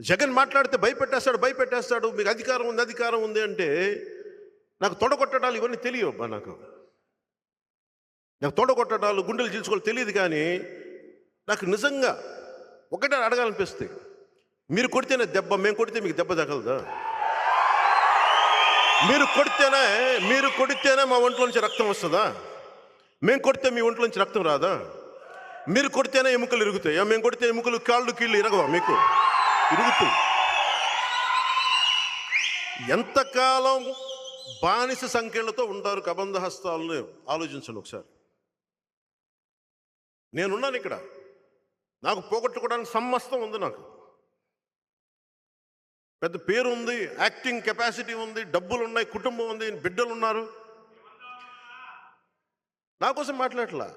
జగన్ మాట్లాడితే భయపెట్టేస్తాడు భయపెట్టేస్తాడు మీకు అధికారం ఉంది అధికారం ఉంది అంటే నాకు తొడగొట్టడాలు ఇవన్నీ తెలియవు అబ్బా నాకు. నాకు తొడగొట్టడాలు గుండెలు చీల్చుకోవాలి తెలియదు కానీ నాకు నిజంగా ఒకటే అడగాలనిపిస్తుంది మీరు కొడితేనే దెబ్బ మేము కొడితే మీకు దెబ్బ తగలదా? మీరు కొడితేనే మీరు కొడితేనే మా ఒంట్లోంచి రక్తం వస్తుందా? మేము కొడితే మీ ఒంట్లోంచి రక్తం రాదా? మీరు కొడితేనే ఎముకలు ఇరుగుతాయా? మేము కొడితే ఎముకలు కాళ్ళు కీళ్ళు ఇరగవా మీకు? తిరుగుతూ. ఎంతకాలం బానిస సంఖ్యలతో ఉంటారు కబంధ హస్తాలను ఆలోచించండి ఒకసారి. నేనున్నాను ఇక్కడ. నాకు పోగొట్టుకోవడానికి సమస్తం ఉంది నాకు. పెద్ద పేరు ఉంది యాక్టింగ్ కెపాసిటీ ఉంది డబ్బులు ఉన్నాయి కుటుంబం ఉంది బిడ్డలు ఉన్నారు. నా కోసం మాట్లాడట్లా.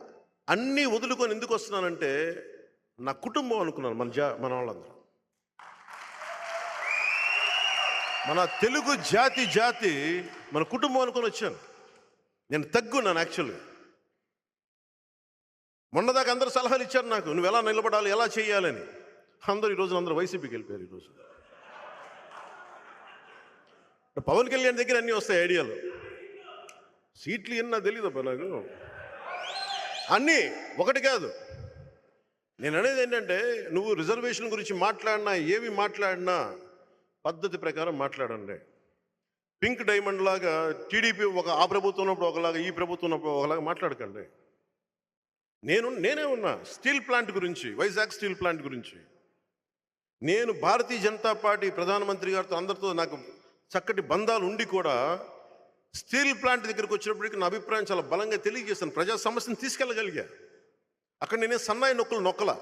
అన్నీ వదులుకొని ఎందుకు వస్తున్నానంటే నా కుటుంబం అనుకున్నాను మన జా మన వాళ్ళందరూ. మన తెలుగు జాతి జాతి మన కుటుంబం అనుకొని వచ్చాను. నేను తగ్గున్నాను యాక్చువల్గా మొన్నదాకా అందరూ సలహాలు ఇచ్చారు నాకు నువ్వు ఎలా నిలబడాలి ఎలా చేయాలని? అందరూ ఈరోజు అందరూ వైసీపీకి వెళ్ళిపోయారు ఈరోజు పవన్ కళ్యాణ్ దగ్గర అన్నీ వస్తాయి ఐడియాలు. సీట్లు ఎన్నా తెలియదబ్బా నాకు. అన్నీ ఒకటి కాదు. నేను అనేది ఏంటంటే నువ్వు రిజర్వేషన్ గురించి మాట్లాడినా ఏవి మాట్లాడినా పద్ధతి ప్రకారం మాట్లాడండి. పింక్ డైమండ్ లాగా టీడీపీ ఒక ఆ ప్రభుత్వం ఉన్నప్పుడు ఒకలాగా ఈ ప్రభుత్వం ఉన్నప్పుడు ఒకలాగా మాట్లాడకండి. నేను నేనే ఉన్నా స్టీల్ ప్లాంట్ గురించి వైజాగ్ స్టీల్ ప్లాంట్ గురించి. నేను భారతీయ జనతా పార్టీ ప్రధానమంత్రి గారితో అందరితో నాకు చక్కటి బంధాలు ఉండి కూడా స్టీల్ ప్లాంట్ దగ్గరికి వచ్చినప్పటికీ నా అభిప్రాయం చాలా బలంగా తెలియజేస్తాను ప్రజా సమస్యను తీసుకెళ్ళగలిగా. అక్కడ నేనే సన్నాయి నొక్కలు నొక్కలా.